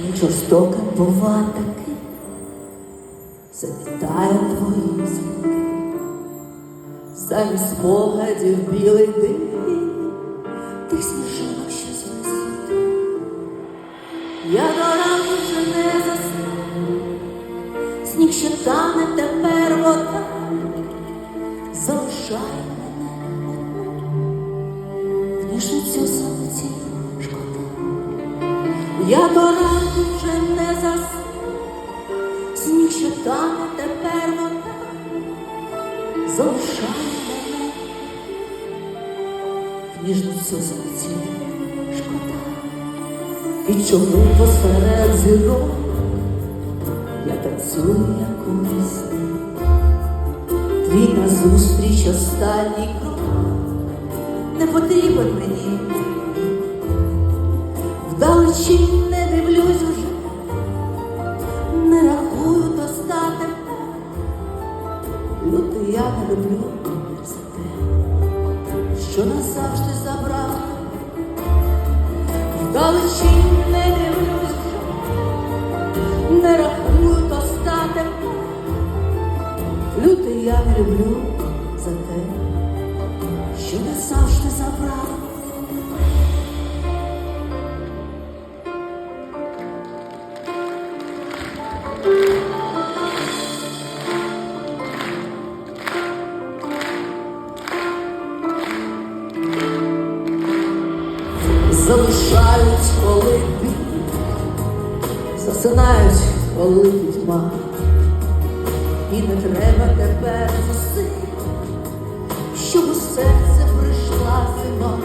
Жорстока бува таки, завітає твої звуки, замість спогадів білий дим, тих сніжинок, що з висоти. Я до ранку вже не засну, сніг ще тане тепер вода, залишає мене. В ніжницю сонці. шкода. Я до ранку вже не сніг ще тепер вода, залишає мене ніжницю сонці шкода. І чому посеред зірок я танцюю як у весні, твій назустріч останній крок не потрібен мені. Вдалечі не дивлюсь уже, не рахую достаток. Люди я не люблю за те, що назавжди забрав. Вдалечі не дивлюсь вже, не рахую достаток. Люди я не люблю за те, що назавжди забрав. Залишають, коли засинають, коли пітьма. І не треба тепер зусиль, щоб у серце прийшла зима.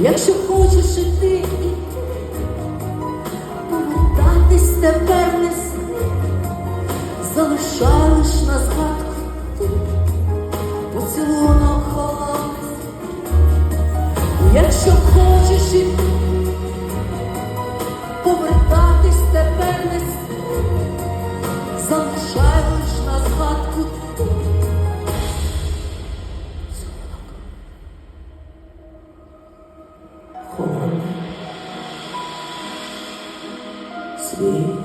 Якщо хочеш іти, іти, повертатись тепер не сни, залишай лиш на згадку ти, поцілунок холодний. Якщо хочеш іти, повертатись тепер не залишаєш на згадку. Ховай Свій